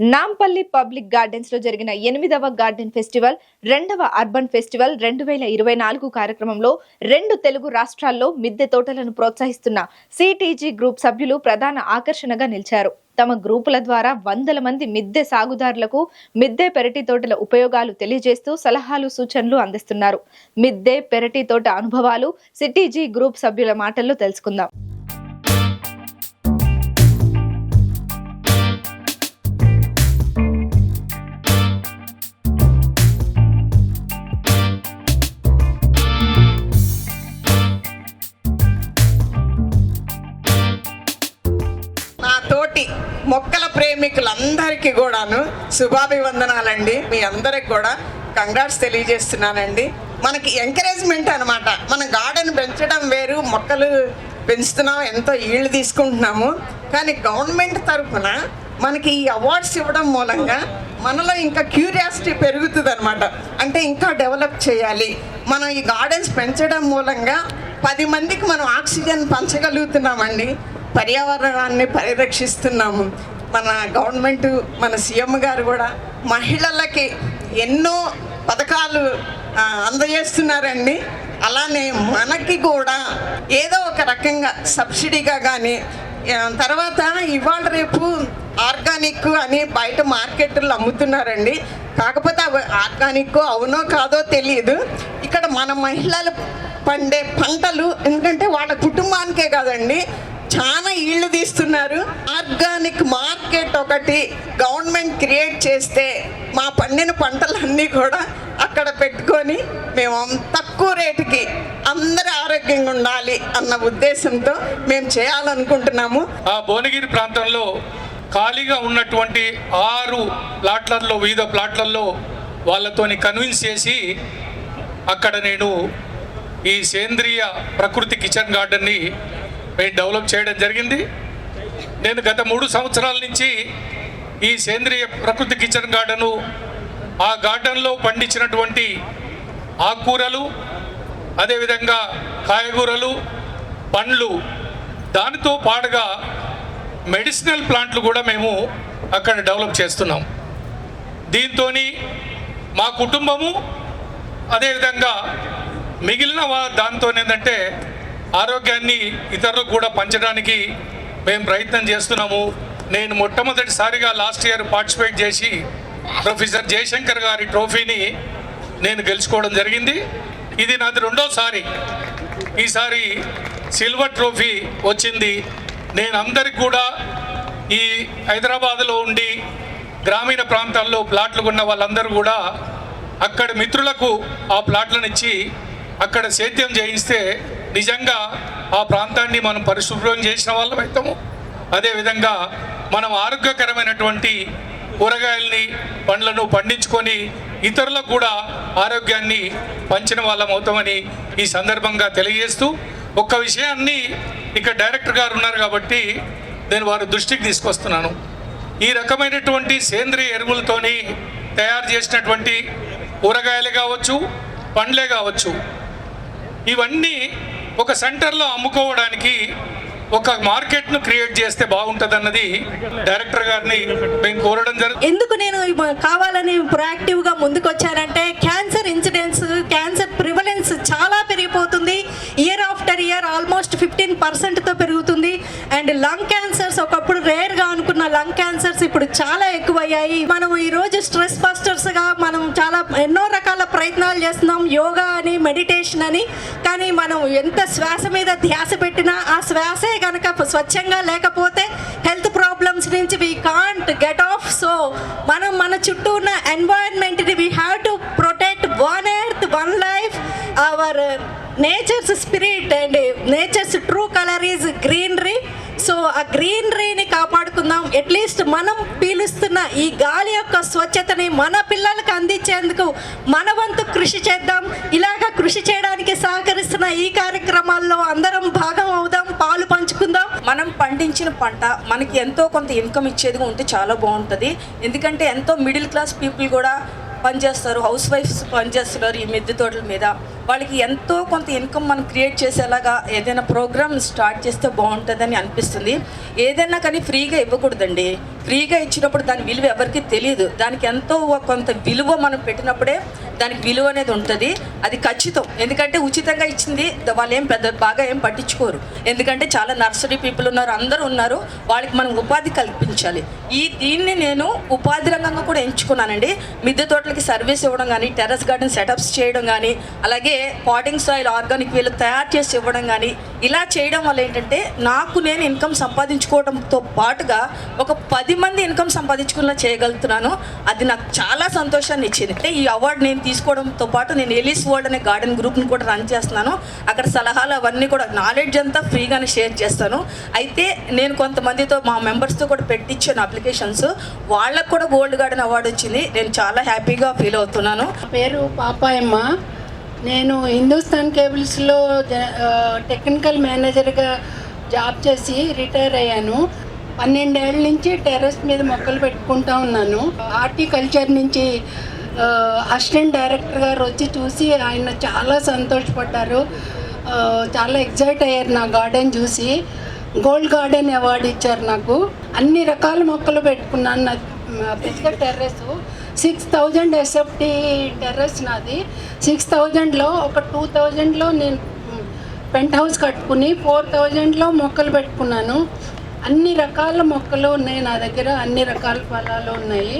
Nampally public గార్డెన్స్లో జరిగిన ఎనిమిదవ గార్డెన్ ఫెస్టివల్ రెండవ అర్బన్ ఫెస్టివల్ రెండు వేల ఇరవై నాలుగు కార్యక్రమంలో రెండు తెలుగు రాష్ట్రాల్లో మిద్దె తోటలను ప్రోత్సహిస్తున్న సిటీజీ గ్రూప్ సభ్యులు ప్రధాన ఆకర్షణగా నిలిచారు. తమ గ్రూపుల ద్వారా వందల మంది మిద్దె సాగుదారులకు మిద్దె పెరటి తోటల ఉపయోగాలు తెలియజేస్తూ సలహాలు సూచనలు అందిస్తున్నారు. మిద్దె పెరటి తోట అనుభవాలు సిటీజీ గ్రూప్ సభ్యుల మాటల్లో తెలుసుకుందాం. మొక్కల ప్రేమికులందరికీ కూడాను శుభాభివందనాలండి. మీ అందరికి కూడా కంగ్రాట్స్ తెలియజేస్తున్నానండి. మనకి ఎంకరేజ్మెంట్ అనమాట మన గార్డెన్ పెంచడం వేరు మొక్కలు పెంచుతున్నాం ఎంతో ఈళ్ళు తీసుకుంటున్నాము. కానీ గవర్నమెంట్ తరఫున మనకి ఈ అవార్డ్స్ ఇవ్వడం మూలంగా మనలో ఇంకా క్యూరియాసిటీ పెరుగుతుంది అనమాట అంటే ఇంకా డెవలప్ చేయాలి. మనం ఈ గార్డెన్స్ పెంచడం మూలంగా పది మందికి మనం ఆక్సిజన్ పంచగలుగుతున్నామండి. పర్యావరణాన్ని పరిరక్షిస్తున్నాము. మన గవర్నమెంట్ మన సీఎం గారు కూడా మహిళలకి ఎన్నో పథకాలు అందజేస్తున్నారండి. అలానే మనకి కూడా ఏదో ఒక రకంగా సబ్సిడీగా కానీ తర్వాత ఇవాళ రేపు ఆర్గానిక్ అని బయట మార్కెట్లో అమ్ముతున్నారండి. కాకపోతే అవి ఆర్గానిక్ అవునో కాదో తెలియదు ఇక్కడ మన మహిళలు పండే పంటలు ఎందుకంటే వాళ్ళ కుటుంబానికే కాదండి. చాలా ఇళ్ళు తీస్తున్నారు. ఆర్గానిక్ మార్కెట్ ఒకటి గవర్నమెంట్ క్రియేట్ చేస్తే మా పండిన పంటలన్నీ కూడా అక్కడ పెట్టుకొని మేము తక్కువ రేటుకి అందరూ ఆరోగ్యంగా ఉండాలి అన్న ఉద్దేశంతో మేము చేయాలనుకుంటున్నాము. ఆ భువనగిరి ప్రాంతంలో ఖాళీగా ఉన్నటువంటి ఆరు ప్లాట్లలో వివిధ ప్లాట్లలో వాళ్ళతోని కన్విన్స్ చేసి అక్కడ నేను ఈ సేంద్రియ ప్రకృతి కిచెన్ గార్డెన్ని మేము డెవలప్ చేయడం జరిగింది. నేను గత మూడు సంవత్సరాల నుంచి ఈ సేంద్రియ ప్రకృతి కిచెన్ గార్డెను ఆ గార్డెన్లో పండించినటువంటి ఆకుకూరలు అదేవిధంగా కాయగూరలు పండ్లు దానితో పాటుగా మెడిసినల్ ప్లాంట్లు కూడా మేము అక్కడ డెవలప్ చేస్తున్నాం. దీంతో మా కుటుంబము అదేవిధంగా మిగిలిన వా దాంతో ఏంటంటే ఆరోగ్యాన్ని ఇతరులకు కూడా పంచడానికి మేము ప్రయత్నం చేస్తున్నాము. నేను మొట్టమొదటిసారిగా లాస్ట్ ఇయర్ పార్టిసిపేట్ చేసి ప్రొఫెసర్ జయశంకర్ గారి ట్రోఫీని నేను గెలుచుకోవడం జరిగింది. ఇది నాది రెండోసారి. ఈసారి సిల్వర్ ట్రోఫీ వచ్చింది. నేను అందరికి కూడా ఈ హైదరాబాద్లో ఉండి గ్రామీణ ప్రాంతాల్లో ప్లాట్లు ఉన్న వాళ్ళందరూ కూడా అక్కడ మిత్రులకు ఆ ప్లాట్లను ఇచ్చి అక్కడ సేద్యం చేయిస్తే నిజంగా ఆ ప్రాంతాన్ని మనం పరిశుభ్రం చేసిన వాళ్ళం అవుతాము. అదేవిధంగా మనం ఆరోగ్యకరమైనటువంటి కూరగాయల్ని పండ్లను పండించుకొని ఇతరులకు కూడా ఆరోగ్యాన్ని పంచిన వాళ్ళం అవుతామని ఈ సందర్భంగా తెలియజేస్తూ ఒక్క విషయాన్ని ఇక్కడ డైరెక్టర్ గారు ఉన్నారు కాబట్టి నేను వారి దృష్టికి తీసుకొస్తున్నాను. ఈ రకమైనటువంటి సేంద్రియ ఎరువులతోని తయారు చేసినటువంటి కూరగాయలు కావచ్చు పండ్లే కావచ్చు ఇవన్నీ ఒక సెంటర్లో అమ్ముకోవడానికి ఒక మార్కెట్ను క్రియేట్ చేస్తే బాగుంటుంది అన్నది డైరెక్టర్ గారిని మేము కోరడం జరుగుతుంది ఎందుకు నేను కావాలని ప్రొయాక్టివ్గా ముందుకు వచ్చానంటే క్యాన్సర్ ఇన్సిడెన్స్ క్యాన్సర్ ప్రివలెన్స్ చాలా పెరిగిపోతుంది. Year after year almost fifteen పర్సెంట్తో పెరుగుతుంది. అండ్ లంగ్ క్యాన్సర్స్ ఒకప్పుడు రేర్గా అనుకున్న లంగ్ క్యాన్సర్స్ ఇప్పుడు చాలా ఎక్కువయ్యాయి. మనం ఈరోజు స్ట్రెస్ బస్టర్స్గా మనం చాలా ఎన్నో రకాల ప్రయత్నాలు చేస్తున్నాం యోగా అని మెడిటేషన్ అని. కానీ మనం ఎంత శ్వాస మీద ధ్యాస పెట్టినా ఆ శ్వాసే కనుక స్వచ్ఛంగా లేకపోతే హెల్త్ ప్రాబ్లమ్స్ నుంచి we can't get off so మనం మన చుట్టూ ఉన్న ఎన్వైరన్మెంట్ని we have to protect one earth one life our nature's spirit and nature's true colour is greenery so ఆ గ్రీనరీని కాపాడుకుందాం అట్లీస్ట్ మనం పీలుస్తున్న ఈ గాలి యొక్క స్వచ్ఛతని మన పిల్లలకు అందించేందుకు మన వంతు కృషి చేద్దాం. ఇలాగ కృషి చేయడానికి సహకరిస్తున్న ఈ కార్యక్రమాల్లో అందరం భాగం అవుదాం పాలు పంచుకుందాం. మనం పండించిన పంట మనకి ఎంతో కొంత ఇన్కమ్ ఇచ్చేదిగా ఉంటే చాలా బాగుంటుంది. ఎందుకంటే ఎంతో మిడిల్ క్లాస్ పీపుల్ కూడా పనిచేస్తారు. హౌస్ వైఫ్స్ పనిచేస్తున్నారు ఈ మిద్దె తోటల మీద. వాళ్ళకి ఎంతో కొంత ఇన్కమ్ మనం క్రియేట్ చేసేలాగా ఏదైనా ప్రోగ్రామ్ స్టార్ట్ చేస్తే బాగుంటుందని అనిపిస్తుంది. ఏదైనా కానీ ఫ్రీగా ఇవ్వకూడదండి. ఫ్రీగా ఇచ్చినప్పుడు దాని విలువ ఎవరికి తెలియదు. దానికి ఎంతో కొంత విలువ మనం పెట్టినప్పుడే దానికి విలువ అనేది ఉంటుంది. అది ఖచ్చితం. ఎందుకంటే ఉచితంగా ఇచ్చింది వాళ్ళు ఏం పెద్ద బాగా ఏం పట్టించుకోరు. ఎందుకంటే చాలా నర్సరీ పీపుల్ ఉన్నారు అందరూ ఉన్నారు. వాళ్ళకి మనం ఉపాధి కల్పించాలి. ఈ దీన్ని నేను ఉపాధి రంగంగా కూడా ఎంచుకున్నానండి. మిద్దె తోటలకి సర్వీస్ ఇవ్వడం కానీ టెర్రస్ గార్డెన్ సెటప్స్ చేయడం కానీ అలాగే పాటింగ్ సాయిల్ ఆర్గానిక్ వీళ్ళు తయారు చేసి ఇవ్వడం కానీ ఇలా చేయడం వల్ల ఏంటంటే నాకు నేను ఇన్కమ్ సంపాదించుకోవడంతో పాటుగా ఒక పది మంది ఇన్కమ్ సంపాదించుకున్నా చేయగలుగుతున్నాను. అది నాకు చాలా సంతోషాన్ని ఇచ్చింది. అంటే ఈ అవార్డు నేను తీసుకోవడంతో పాటు నేను ఎలిస్ వరల్డ్ అనే గార్డెన్ గ్రూప్ని కూడా రన్ చేస్తున్నాను. అక్కడ సలహాలు అవన్నీ కూడా నాలెడ్జ్ అంతా ఫ్రీగానే షేర్ చేస్తాను. అయితే నేను కొంతమందితో మా మెంబర్స్తో కూడా పెట్టించాను అప్లికేషన్స్ వాళ్ళకు కూడా గోల్డ్ గార్డెన్ అవార్డు వచ్చింది. నేను చాలా హ్యాపీగా ఫీల్ అవుతున్నాను. పేరు పాపాయమ్మ. నేను హిందుస్థాన్ కేబుల్స్లో జ- టెక్నికల్ మేనేజర్గా జాబ్ చేసి రిటైర్ అయ్యాను. పన్నెండేళ్ళ నుంచి టెర్రస్ మీద మొక్కలు పెట్టుకుంటా ఉన్నాను. హార్టికల్చర్ నుంచి అసిస్టెంట్ డైరెక్టర్ గారు వచ్చి చూసి ఆయన చాలా సంతోషపడ్డారు. చాలా ఎగ్జైట్ అయ్యారు నా గార్డెన్ చూసి. గోల్డ్ గార్డెన్ అవార్డు ఇచ్చారు నాకు. అన్ని రకాల మొక్కలు పెట్టుకున్నాను. నా మా పెద్ద terrace six thousand SFT terrace నాది. సిక్స్ థౌజండ్లో ఒక టూ థౌజండ్లో నేను పెంట్ హౌస్ కట్టుకుని ఫోర్ థౌజండ్లో మొక్కలు పెట్టుకున్నాను. అన్ని రకాల మొక్కలు ఉన్నాయి నా దగ్గర అన్ని రకాల ఫలాలు ఉన్నాయి.